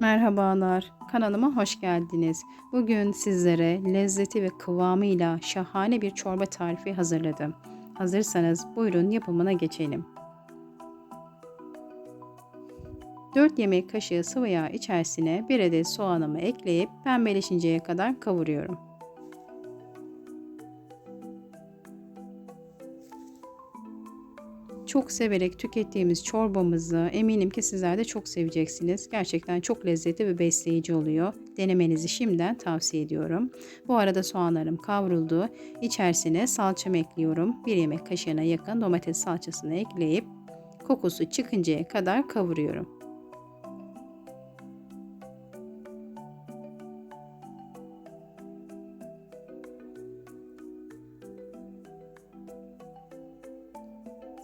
Merhabalar, kanalıma hoş geldiniz. Bugün sizlere lezzeti ve kıvamıyla şahane bir çorba tarifi hazırladım. Hazırsanız buyurun yapımına geçelim. 4 yemek kaşığı sıvı yağ içerisine 1 adet soğanımı ekleyip pembeleşinceye kadar kavuruyorum. Çok severek tükettiğimiz çorbamızı eminim ki sizler de çok seveceksiniz. Gerçekten çok lezzetli ve besleyici oluyor. Denemenizi şimdiden tavsiye ediyorum. Bu arada soğanlarım kavruldu. İçerisine salçamı ekliyorum. Bir yemek kaşığına yakın domates salçasını ekleyip kokusu çıkıncaya kadar kavuruyorum.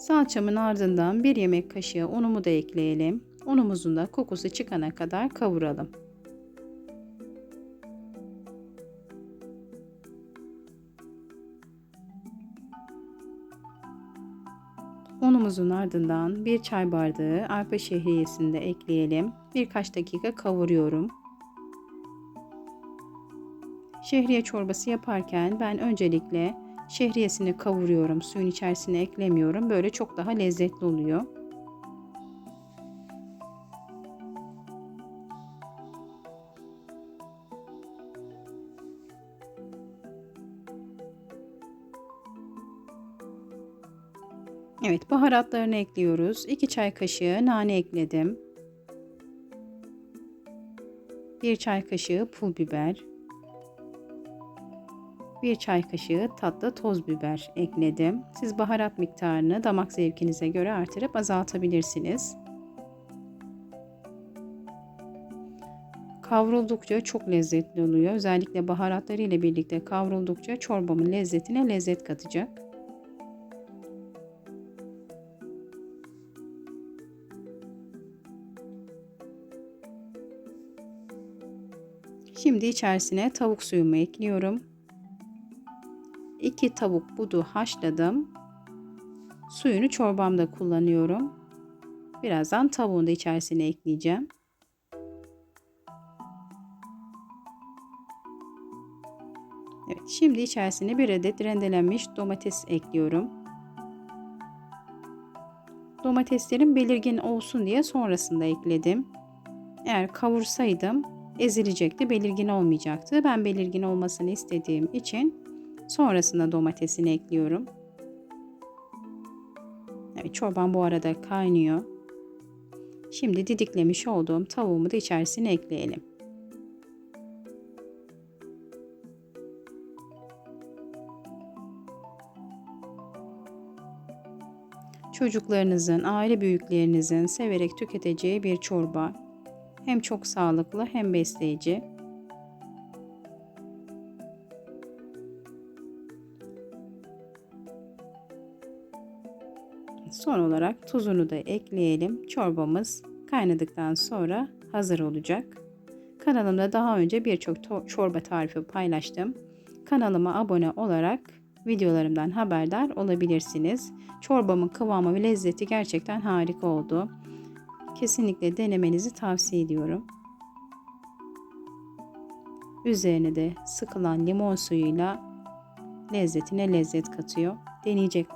Salçamın ardından bir yemek kaşığı unumu da ekleyelim. Unumuzun da kokusu çıkana kadar kavuralım. Unumuzun ardından bir çay bardağı arpa şehriyesini de ekleyelim. Birkaç dakika kavuruyorum. Şehriye çorbası yaparken ben öncelikle Şehriyesini kavuruyorum. Suyun içerisine eklemiyorum. Böyle çok daha lezzetli oluyor. Evet baharatlarını ekliyoruz. 2 çay kaşığı nane ekledim. 1 çay kaşığı pul biber. 1 çay kaşığı tatlı toz biber ekledim. Siz baharat miktarını damak zevkinize göre artırıp azaltabilirsiniz. Kavruldukça çok lezzetli oluyor. Özellikle baharatları ile birlikte kavruldukça çorbamın lezzetine lezzet katacak. Şimdi içerisine tavuk suyumu ekliyorum. 2 tavuk budu haşladım. Suyunu çorbamda kullanıyorum. Birazdan tavuğunu da içerisine ekleyeceğim. Evet, şimdi içerisine bir adet rendelenmiş domates ekliyorum. Domateslerin belirgin olsun diye sonrasında ekledim. Eğer kavursaydım ezilecekti, belirgin olmayacaktı. Ben belirgin olmasını istediğim için Sonrasında domatesini ekliyorum. Evet, çorbam bu arada kaynıyor. Şimdi didiklemiş olduğum tavuğumu da içerisine ekleyelim. Çocuklarınızın, aile büyüklerinizin severek tüketeceği bir çorba. Hem çok sağlıklı hem besleyici. Son olarak tuzunu da ekleyelim. Çorbamız kaynadıktan sonra hazır olacak. Kanalımda daha önce birçok çorba tarifi paylaştım. Kanalıma abone olarak videolarımdan haberdar olabilirsiniz. Çorbamın kıvamı ve lezzeti gerçekten harika oldu. Kesinlikle denemenizi tavsiye ediyorum. Üzerine de sıkılan limon suyuyla lezzetine lezzet katıyor. Deneyecek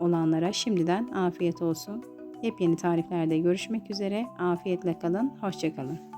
olanlara şimdiden afiyet olsun. Yepyeni tariflerde görüşmek üzere. Afiyetle kalın. Hoşçakalın.